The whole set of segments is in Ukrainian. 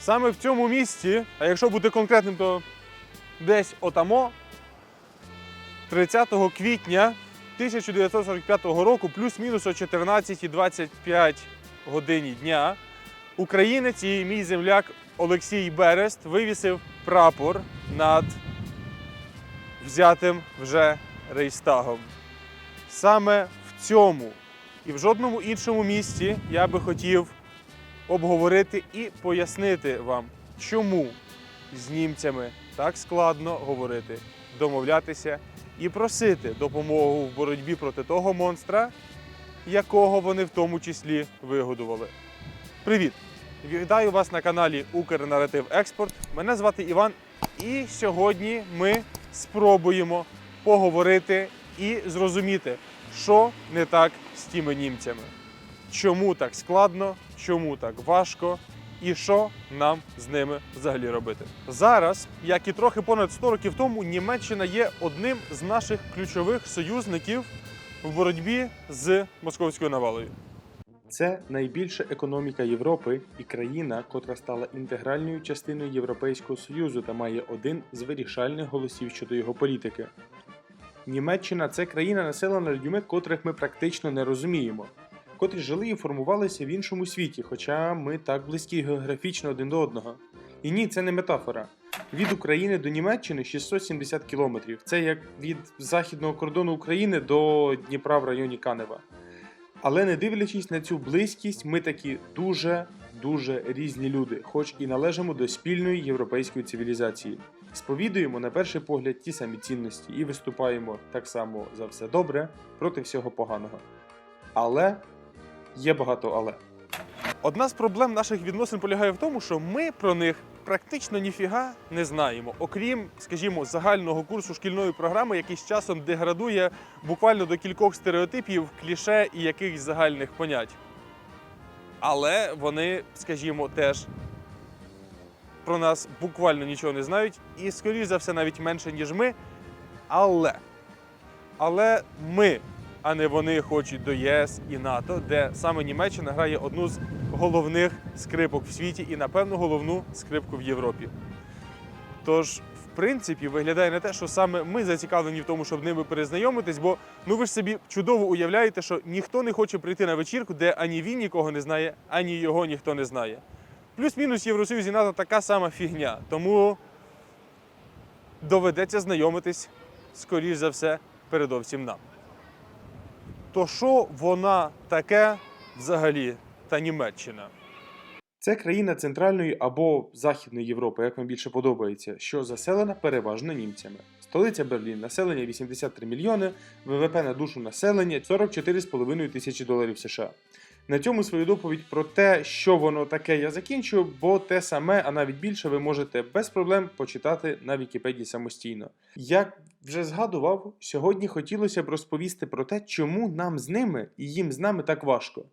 Саме в цьому місці, а якщо бути конкретним, то десь отамо, 30 квітня 1945 року, плюс-мінус о 14.25 годині дня, українець і мій земляк Олексій Берест вивісив прапор над взятим вже Рейстагом. Саме в цьому і в жодному іншому місці я би хотів обговорити і пояснити вам, чому з німцями так складно говорити, домовлятися і просити допомогу в боротьбі проти того монстра, якого вони в тому числі вигодували. Привіт! Вітаю вас на каналі Укрнаратив Експорт. Мене звати Іван, і сьогодні ми спробуємо поговорити і зрозуміти, що не так з тими німцями. Чому так складно, чому так важко і що нам з ними взагалі робити. Зараз, як і трохи понад 100 років тому, Німеччина є одним з наших ключових союзників в боротьбі з московською навалою. Це найбільша економіка Європи і країна, котра стала інтегральною частиною Європейського Союзу та має один з вирішальних голосів щодо його політики. Німеччина це країна населена людьми, котрих ми практично не розуміємо, котрі жили і формувалися в іншому світі, хоча ми так близькі географічно один до одного. І ні, це не метафора. Від України до Німеччини 670 кілометрів. Це як від західного кордону України до Дніпра в районі Канева. Але не дивлячись на цю близькість, ми такі дуже дуже різні люди, хоч і належимо до спільної європейської цивілізації. Сповідуємо на перший погляд ті самі цінності і виступаємо так само за все добре проти всього поганого. Але є багато але. Одна з проблем наших відносин полягає в тому, що ми про них практично ніфіга не знаємо, окрім, скажімо, загального курсу шкільної програми, який з часом деградує буквально до кількох стереотипів, кліше і якихось загальних понять. Але вони, скажімо, теж про нас буквально нічого не знають, і, скоріш за все, навіть менше, ніж ми. Але, але ми а не вони хочуть до ЄС і НАТО, де саме Німеччина грає одну з головних скрипок в світі і, напевно, головну скрипку в Європі. Тож, в принципі, виглядає на те, що саме ми зацікавлені в тому, щоб ними перезнайомитись, бо ну ви ж собі чудово уявляєте, що ніхто не хоче прийти на вечірку, де ані він нікого не знає, ані його ніхто не знає. Плюс-мінус в Євросоюзі і НАТО така сама фігня. Тому доведеться знайомитись, скоріш за все, передовсім нам. То що вона таке взагалі та Німеччина? Це країна Центральної або Західної Європи, як вам більше подобається, що заселена переважно німцями. Столиця Берлін, населення 83 мільйони, ВВП на душу населення 44,5 тисячі доларів США. На цьому свою доповідь про те, що воно таке, я закінчу, бо те саме, а навіть більше, ви можете без проблем почитати на Вікіпедії самостійно. Як вже згадував, сьогодні хотілося б розповісти про те, чому нам з ними і їм з нами так важко.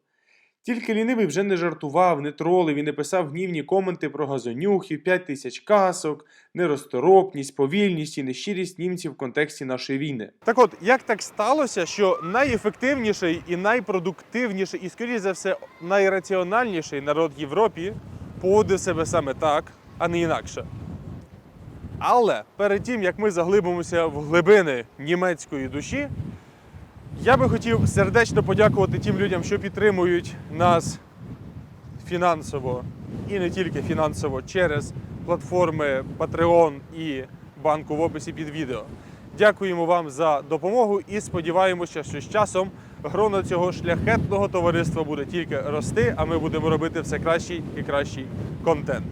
Тільки лінивий вже не жартував, не тролив і не писав гнівні коменти про газонюхів, 5 тисяч касок, неросторопність, повільність і нещирість німців в контексті нашої війни. Так от, як так сталося, що найефективніший і найпродуктивніший, і, скоріш за все, найраціональніший народ в Європі поводив себе саме так, а не інакше. Але перед тим, як ми заглибимося в глибини німецької душі, я би хотів сердечно подякувати тим людям, що підтримують нас фінансово і не тільки фінансово через платформи Patreon і банку в описі під відео. Дякуємо вам за допомогу і сподіваємося, що з часом гроно цього шляхетного товариства буде тільки рости, а ми будемо робити все кращий і кращий контент.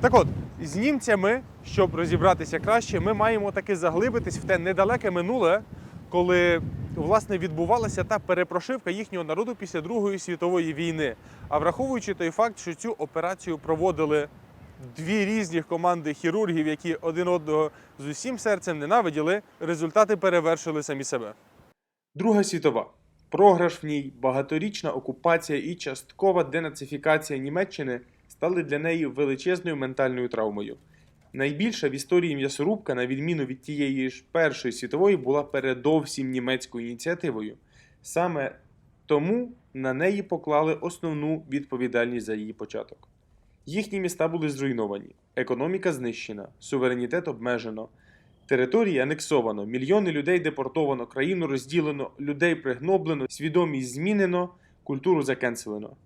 Так от, з німцями, щоб розібратися краще, ми маємо таки заглибитись в те недалеке минуле, коли власне відбувалася та перепрошивка їхнього народу після Другої світової війни. А враховуючи той факт, що цю операцію проводили дві різні команди хірургів, які один одного з усім серцем ненавиділи, результати перевершили самі себе. Друга світова. Програш в ній, багаторічна окупація і часткова денацифікація Німеччини стали для неї величезною ментальною травмою. Найбільша в історії м'ясорубка, на відміну від тієї ж Першої світової, була передовсім німецькою ініціативою. Саме тому на неї поклали основну відповідальність за її початок. Їхні міста були зруйновані, економіка знищена, суверенітет обмежено, території анексовано, мільйони людей депортовано, країну розділено, людей пригноблено, свідомість змінено, культуру закенселено.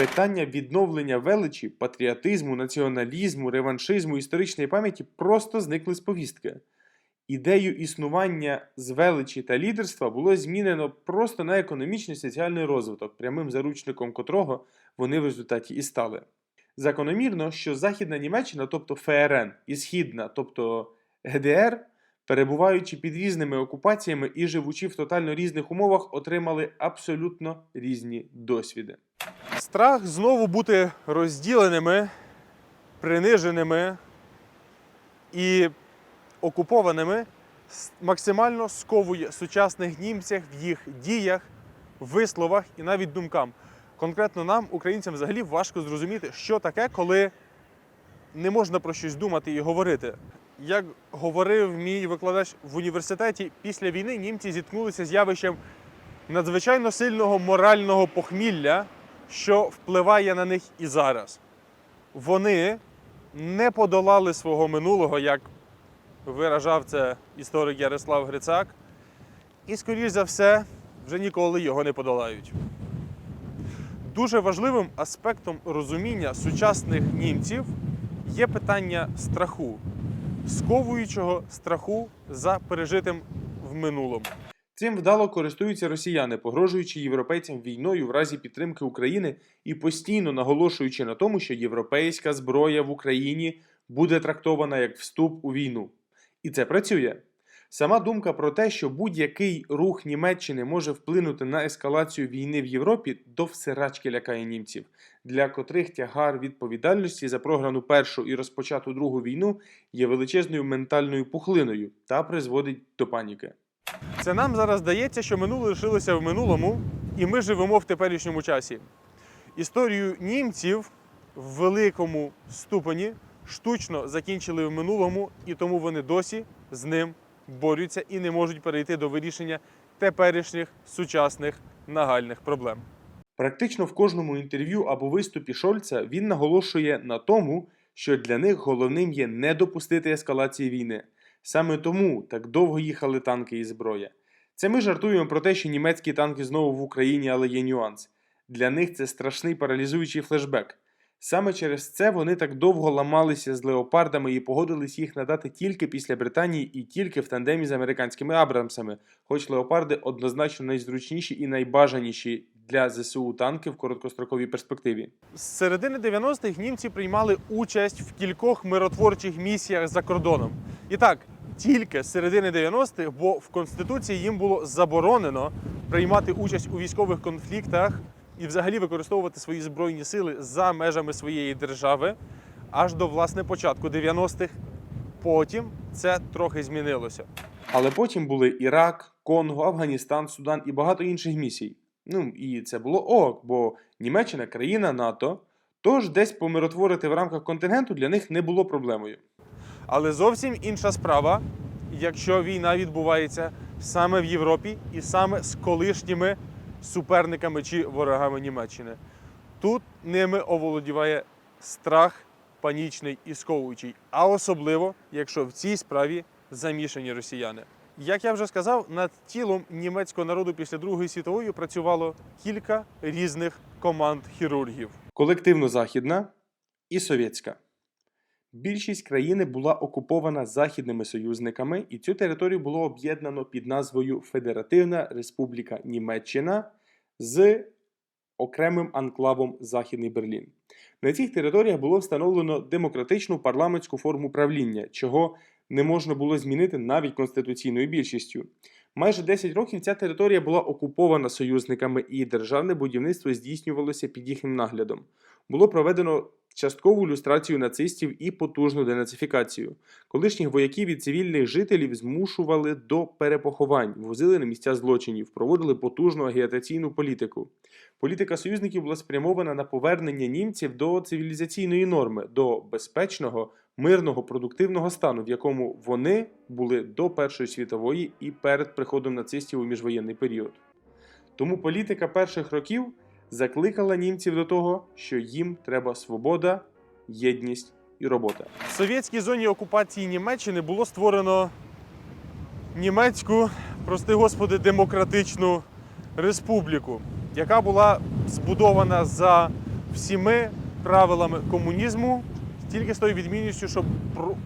Питання відновлення величі, патріотизму, націоналізму, реваншизму, історичної пам'яті просто зникли з повістки. Ідею існування з величі та лідерства було змінено просто на економічний і соціальний розвиток, прямим заручником котрого вони в результаті і стали. Закономірно, що Західна Німеччина, тобто ФРН, і Східна, тобто ГДР, перебуваючи під різними окупаціями і живучи в тотально різних умовах, отримали абсолютно різні досвіди. Страх знову бути розділеними, приниженими і окупованими максимально сковує сучасних німців в їх діях, висловах і навіть думкам. Конкретно нам, українцям, взагалі важко зрозуміти, що таке, коли не можна про щось думати і говорити. Як говорив мій викладач в університеті, після війни німці зіткнулися з явищем надзвичайно сильного морального похмілля, що впливає на них і зараз. Вони не подолали свого минулого, як виражав це історик Ярослав Грицак, і, скоріш за все, вже ніколи його не подолають. Дуже важливим аспектом розуміння сучасних німців є питання страху, сковуючого страху за пережитим в минулому. Цим вдало користуються росіяни, погрожуючи європейцям війною в разі підтримки України і постійно наголошуючи на тому, що європейська зброя в Україні буде трактована як вступ у війну. І це працює. Сама думка про те, що будь-який рух Німеччини може вплинути на ескалацію війни в Європі, до всерачки лякає німців, для котрих тягар відповідальності за програну першу і розпочату другу війну є величезною ментальною пухлиною та призводить до паніки. Це нам зараз здається, що минуле лишилося в минулому, і ми живемо в теперішньому часі. Історію німців в великому ступені штучно закінчили в минулому, і тому вони досі з ним борються і не можуть перейти до вирішення теперішніх сучасних нагальних проблем. Практично в кожному інтерв'ю або виступі Шольца він наголошує на тому, що для них головним є не допустити ескалації війни. Саме тому так довго їхали танки і зброя. Це ми жартуємо про те, що німецькі танки знову в Україні, але є нюанс. Для них це страшний паралізуючий флешбек. Саме через це вони так довго ламалися з леопардами і погодились їх надати тільки після Британії і тільки в тандемі з американськими Абрамсами, хоч леопарди однозначно найзручніші і найбажаніші для ЗСУ танки в короткостроковій перспективі. З середини 90-х німці приймали участь в кількох миротворчих місіях за кордоном. І так, тільки з середини 90-х, бо в Конституції їм було заборонено приймати участь у військових конфліктах і взагалі використовувати свої збройні сили за межами своєї держави аж до власне початку 90-х. Потім це трохи змінилося. Але потім були Ірак, Конго, Афганістан, Судан і багато інших місій. Ну і це було ок, бо Німеччина країна НАТО, тож десь помиротворити в рамках контингенту для них не було проблемою. Але зовсім інша справа, якщо війна відбувається саме в Європі і саме з колишніми суперниками чи ворогами Німеччини. Тут ними оволодіває страх панічний і сковуючий, а особливо, якщо в цій справі замішані росіяни. Як я вже сказав, над тілом німецького народу після Другої світової працювало кілька різних команд хірургів. Колективно західна і совєтська. Більшість країни була окупована західними союзниками, і цю територію було об'єднано під назвою Федеративна Республіка Німеччина з окремим анклавом Західний Берлін. На цих територіях було встановлено демократичну парламентську форму правління, чого не можна було змінити навіть конституційною більшістю. Майже 10 років ця територія була окупована союзниками, і державне будівництво здійснювалося під їхнім наглядом. Було проведено часткову люстрацію нацистів і потужну денацифікацію. Колишніх вояків і цивільних жителів змушували до перепоховань, возили на місця злочинів, проводили потужну агітаційну політику. Політика союзників була спрямована на повернення німців до цивілізаційної норми, до безпечного, мирного, продуктивного стану, в якому вони були до Першої світової і перед приходом нацистів у міжвоєнний період. Тому політика перших років закликала німців до того, що їм треба свобода, єдність і робота. В совєтській зоні окупації Німеччини було створено німецьку, прости господи, демократичну республіку, яка була збудована за всіми правилами комунізму, тільки з тою відмінністю, що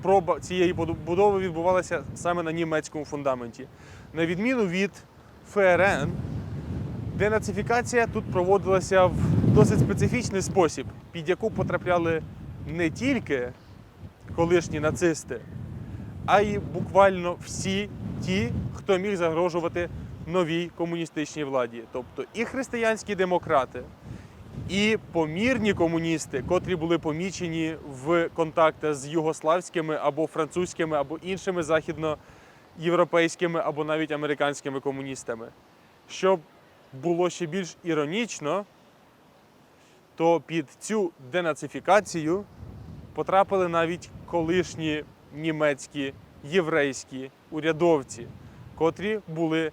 проба цієї будови відбувалася саме на німецькому фундаменті. На відміну від ФРН, денацифікація тут проводилася в досить специфічний спосіб, під яку потрапляли не тільки колишні нацисти, а й буквально всі ті, хто міг загрожувати новій комуністичній владі. Тобто і християнські демократи, і помірні комуністи, котрі були помічені в контактах з югославськими або французькими, або іншими західноєвропейськими, або навіть американськими комуністами. Щоб було ще більш іронічно, то під цю денацифікацію потрапили навіть колишні німецькі єврейські урядовці, котрі були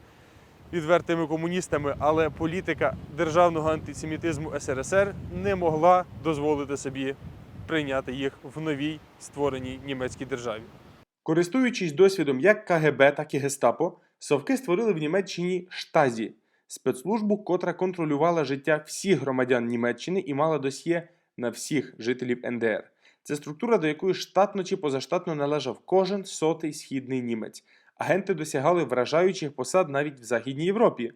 відвертими комуністами, але політика державного антисемітизму СРСР не могла дозволити собі прийняти їх в новій створеній німецькій державі. Користуючись досвідом як КГБ, так і Гестапо, совки створили в Німеччині штазі спецслужбу, котра контролювала життя всіх громадян Німеччини і мала досьє на всіх жителів НДР. Це структура, до якої штатно чи позаштатно належав кожен сотий східний німець. Агенти досягали вражаючих посад навіть в Західній Європі.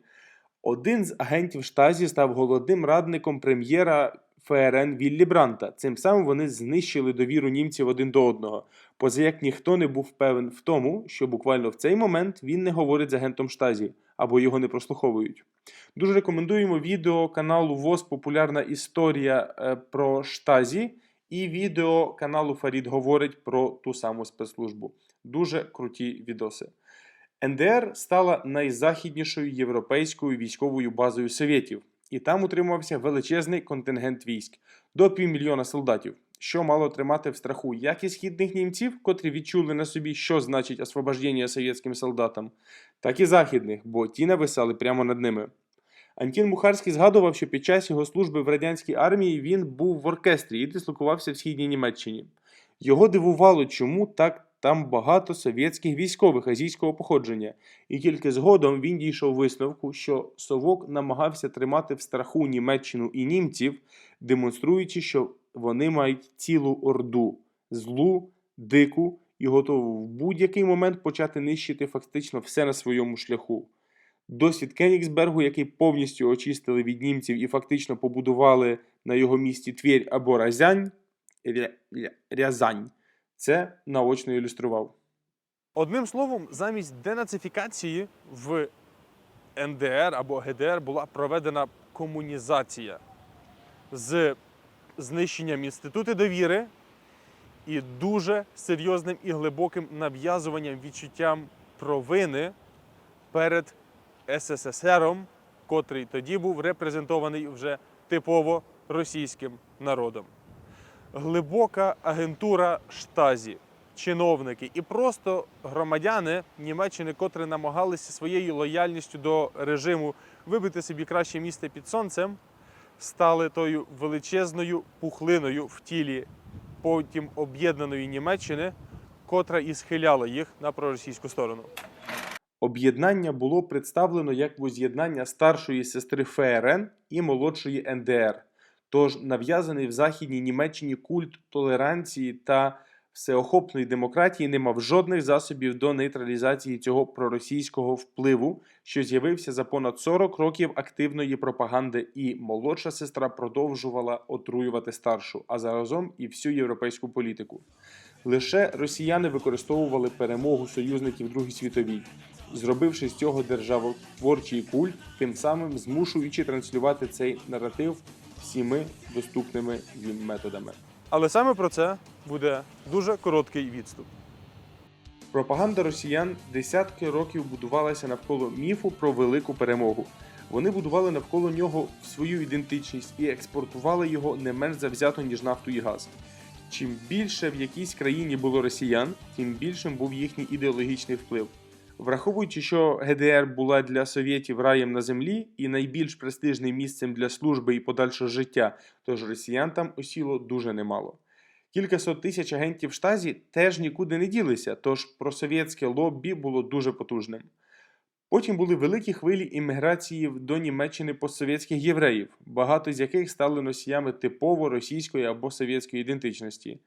Один з агентів штазі став головним радником прем'єра ФРН Віллі Бранта. Цим самим вони знищили довіру німців один до одного. Поза як ніхто не був певен в тому, що буквально в цей момент він не говорить з агентом штазі або його не прослуховують. Дуже рекомендуємо відео каналу ВОЗ Популярна історія е, про штазі і відео каналу Фарід говорить про ту саму спецслужбу. Дуже круті відоси. НДР стала найзахіднішою європейською військовою базою совєтів, і там утримувався величезний контингент військ до півмільйона солдатів, що мало тримати в страху як і східних німців, котрі відчули на собі, що значить освобождення совєтським солдатам, так і західних, бо ті нависали прямо над ними. Антін Мухарський згадував, що під час його служби в радянській армії він був в оркестрі і дислокувався в східній Німеччині. Його дивувало, чому так там багато совєтських військових азійського походження, і тільки згодом він дійшов висновку, що Совок намагався тримати в страху Німеччину і німців, демонструючи, що вони мають цілу орду злу, дику і готову в будь-який момент почати нищити фактично все на своєму шляху. Досвід Кенігсбергу, який повністю очистили від німців і фактично побудували на його місці Твір або Разянь, Ря- Ря- Рязань, це наочно ілюстрував. Одним словом, замість денацифікації в НДР або ГДР була проведена комунізація з знищенням інституту довіри і дуже серйозним і глибоким нав'язуванням відчуттям провини перед СССРом, котрий тоді був репрезентований вже типово російським народом. Глибока агентура штазі, чиновники і просто громадяни Німеччини, котрі намагалися своєю лояльністю до режиму вибити собі краще місце під сонцем, стали тою величезною пухлиною в тілі потім об'єднаної Німеччини, котра і схиляла їх на проросійську сторону. Об'єднання було представлено як воз'єднання старшої сестри ФРН і молодшої НДР. Тож нав'язаний в Західній Німеччині культ толеранції та всеохопної демократії не мав жодних засобів до нейтралізації цього проросійського впливу, що з'явився за понад 40 років активної пропаганди, і молодша сестра продовжувала отруювати старшу, а заразом і всю європейську політику. Лише росіяни використовували перемогу союзників Другій світовій, зробивши з цього державотворчий культ, тим самим змушуючи транслювати цей наратив всіми доступними їм методами. Але саме про це буде дуже короткий відступ. Пропаганда росіян десятки років будувалася навколо міфу про велику перемогу. Вони будували навколо нього свою ідентичність і експортували його не менш завзято, ніж нафту і газ. Чим більше в якійсь країні було росіян, тим більшим був їхній ідеологічний вплив. Враховуючи, що ГДР була для совєтів раєм на землі і найбільш престижним місцем для служби і подальшого життя, тож росіян там осіло дуже немало. Кількасот тисяч агентів штазі теж нікуди не ділися, тож просовєтське лоббі було дуже потужним. Потім були великі хвилі імміграції до Німеччини постсовєтських євреїв, багато з яких стали носіями типово російської або совєтської ідентичності.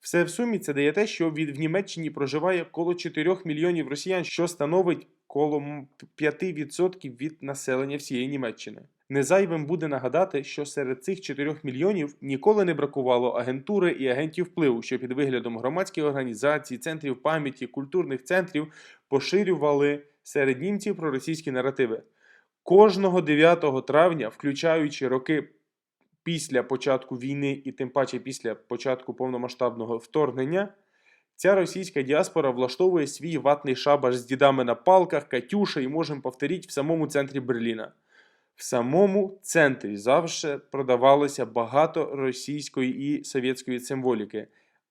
Все в сумі це дає те, що в Німеччині проживає коло 4 мільйонів росіян, що становить коло м- 5% від населення всієї Німеччини. Незайвим буде нагадати, що серед цих 4 мільйонів ніколи не бракувало агентури і агентів впливу, що під виглядом громадських організацій, центрів пам'яті, культурних центрів поширювали серед німців проросійські наративи. Кожного 9 травня, включаючи роки після початку війни і тим паче після початку повномасштабного вторгнення, ця російська діаспора влаштовує свій ватний шабаш з дідами на палках, Катюша і можемо повторити в самому центрі Берліна. В самому центрі завжди продавалося багато російської і совєтської символіки.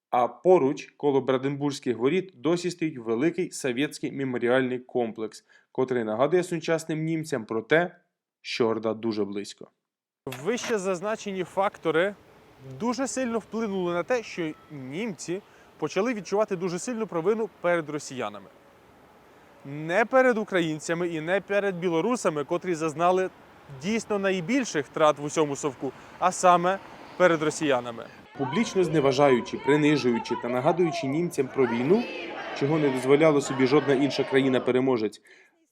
А поруч, коло Бранденбурзьких воріт, досі стоїть великий совєтський меморіальний комплекс, котрий нагадує сучасним німцям про те, що Орда дуже близько. Вище зазначені фактори дуже сильно вплинули на те, що німці почали відчувати дуже сильну провину перед росіянами. Не перед українцями і не перед білорусами, котрі зазнали дійсно найбільших втрат в усьому совку, а саме перед росіянами. Публічно зневажаючи, принижуючи та нагадуючи німцям про війну, чого не дозволяло собі жодна інша країна-переможець,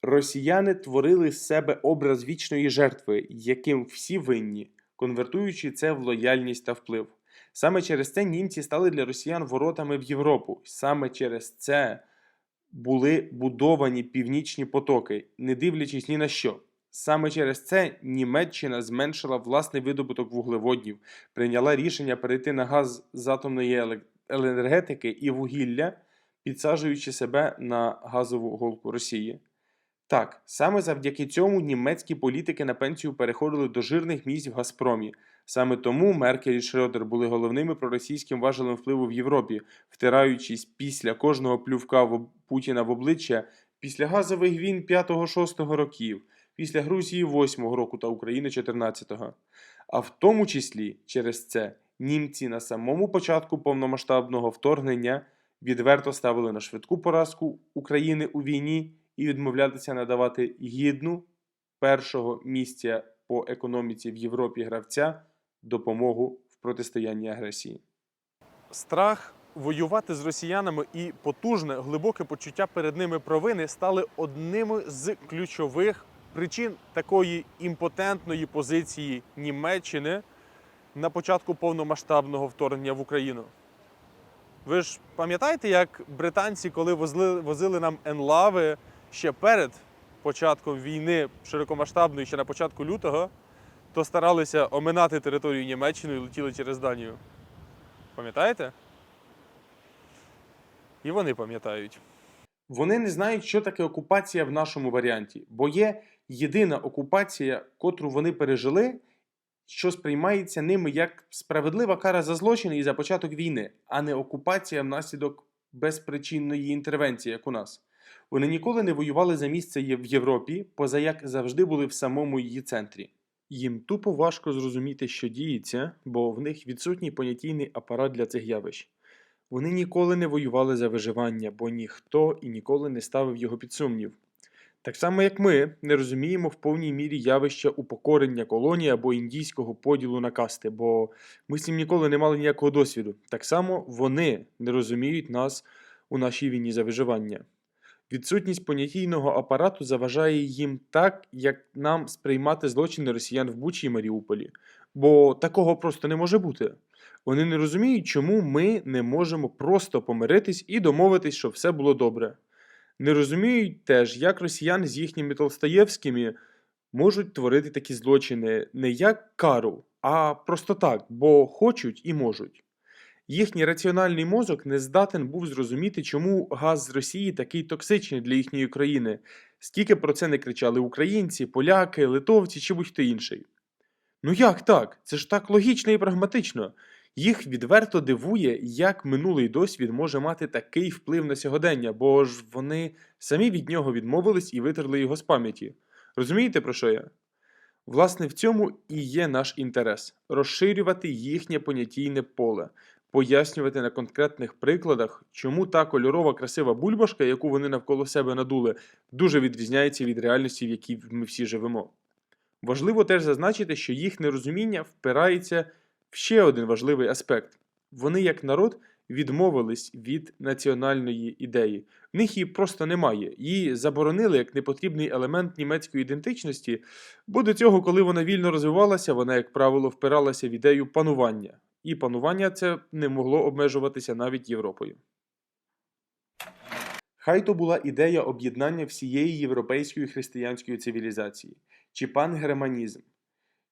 росіяни творили з себе образ вічної жертви, яким всі винні, конвертуючи це в лояльність та вплив. Саме через це німці стали для росіян воротами в Європу. Саме через це були будовані північні потоки, не дивлячись ні на що. Саме через це Німеччина зменшила власний видобуток вуглеводнів, прийняла рішення перейти на газ з атомної енергетики і вугілля, підсаджуючи себе на газову голку Росії. Так, саме завдяки цьому німецькі політики на пенсію переходили до жирних місць в Газпромі. Саме тому Меркель і Шрёдер були головними проросійським важелем впливу в Європі, втираючись після кожного плювка в Путіна в обличчя після газових війн 5-6 років, після Грузії 8 року та України 14-го. А в тому числі через це німці на самому початку повномасштабного вторгнення відверто ставили на швидку поразку України у війні і відмовлятися надавати гідну першого місця по економіці в Європі гравця допомогу в протистоянні агресії. Страх воювати з росіянами і потужне глибоке почуття перед ними провини стали одними з ключових причин такої імпотентної позиції Німеччини на початку повномасштабного вторгнення в Україну. Ви ж пам'ятаєте, як британці, коли возили, возили нам енлави ще перед початком війни широкомасштабної, ще на початку лютого, то старалися оминати територію Німеччини і летіли через Данію. Пам'ятаєте? І вони пам'ятають. Вони не знають, що таке окупація в нашому варіанті, бо є єдина окупація, котру вони пережили, що сприймається ними як справедлива кара за злочини і за початок війни, а не окупація внаслідок безпричинної інтервенції, як у нас. Вони ніколи не воювали за місце в Європі, поза як завжди були в самому її центрі. Їм тупо важко зрозуміти, що діється, бо в них відсутній понятійний апарат для цих явищ. Вони ніколи не воювали за виживання, бо ніхто і ніколи не ставив його під сумнів. Так само, як ми не розуміємо в повній мірі явища упокорення колонії або індійського поділу на касти, бо ми з цим ніколи не мали ніякого досвіду. Так само вони не розуміють нас у нашій війні за виживання. Відсутність понятійного апарату заважає їм так, як нам сприймати злочини росіян в Бучі і Маріуполі. Бо такого просто не може бути. Вони не розуміють, чому ми не можемо просто помиритись і домовитись, що все було добре. Не розуміють теж, як росіяни з їхніми Толстоєвськими можуть творити такі злочини не як кару, а просто так, бо хочуть і можуть. Їхній раціональний мозок не здатен був зрозуміти, чому газ з Росії такий токсичний для їхньої країни, скільки про це не кричали українці, поляки, литовці чи будь-хто інший. Ну як так? Це ж так логічно і прагматично. Їх відверто дивує, як минулий досвід може мати такий вплив на сьогодення, бо ж вони самі від нього відмовились і витерли його з пам'яті. Розумієте, про що я? Власне, в цьому і є наш інтерес розширювати їхнє понятійне поле, пояснювати на конкретних прикладах, чому та кольорова красива бульбашка, яку вони навколо себе надули, дуже відрізняється від реальності, в якій ми всі живемо. Важливо теж зазначити, що їх нерозуміння впирається в ще один важливий аспект: вони, як народ, відмовились від національної ідеї. В них її просто немає. Її заборонили як непотрібний елемент німецької ідентичності, бо до цього, коли вона вільно розвивалася, вона, як правило, впиралася в ідею панування. І панування це не могло обмежуватися навіть Європою. Хай то була ідея об'єднання всієї європейської християнської цивілізації, чи пангерманізм,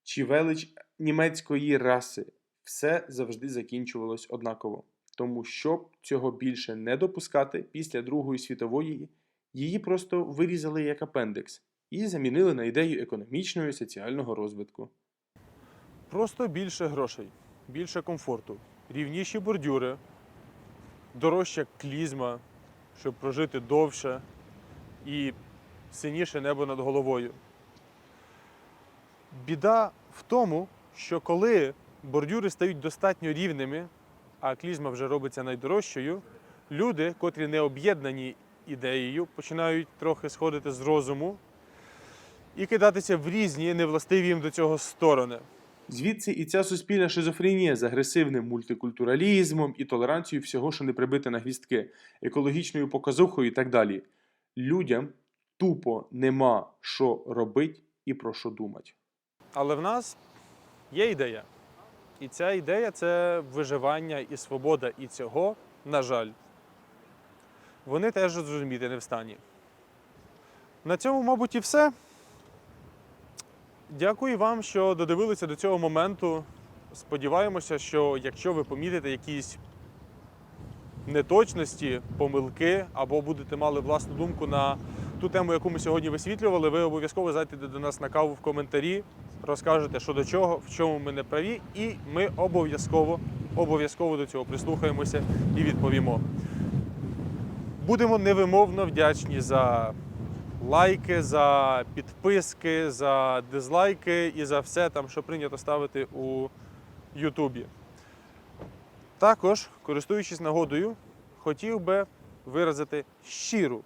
чи велич німецької раси, все завжди закінчувалось однаково. Тому щоб цього більше не допускати, після Другої світової її просто вирізали як апендикс і замінили на ідею економічного і соціального розвитку. Просто більше грошей, більше комфорту, рівніші бордюри, дорожча клізма, щоб прожити довше і синіше небо над головою. Біда в тому, що коли бордюри стають достатньо рівними, а клізма вже робиться найдорожчою, люди, котрі не об'єднані ідеєю, починають трохи сходити з розуму і кидатися в різні невластиві їм до цього сторони. Звідси і ця суспільна шизофренія з агресивним мультикультуралізмом і толеранцією всього, що не прибите на гвіздки, екологічною показухою і так далі. Людям тупо нема що робить і про що думати. Але в нас є ідея. І ця ідея це виживання і свобода. І цього, на жаль, вони теж зрозуміти не в стані. На цьому, мабуть, і все. Дякую вам, що додивилися до цього моменту. Сподіваємося, що якщо ви помітите якісь неточності, помилки або будете мали власну думку на ту тему, яку ми сьогодні висвітлювали, ви обов'язково зайдете до нас на каву в коментарі, розкажете, що до чого, в чому ми не праві, і ми обов'язково, обов'язково до цього прислухаємося і відповімо. Будемо невимовно вдячні за лайки, за підписки, за дизлайки і за все там, що прийнято ставити у Ютубі. Також, користуючись нагодою, хотів би виразити щиру,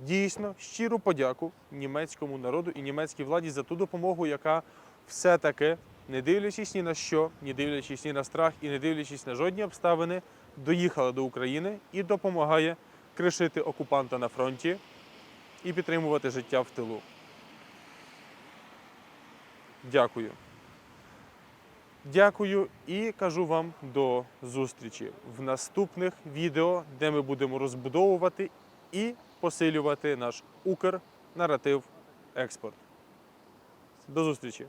дійсно щиру подяку німецькому народу і німецькій владі за ту допомогу, яка все-таки, не дивлячись ні на що, не дивлячись ні на страх і не дивлячись на жодні обставини, доїхала до України і допомагає кришити окупанта на фронті і підтримувати життя в тилу. Дякую. Дякую і кажу вам до зустрічі в наступних відео, де ми будемо розбудовувати і посилювати наш Укрнаратив експорт. До зустрічі!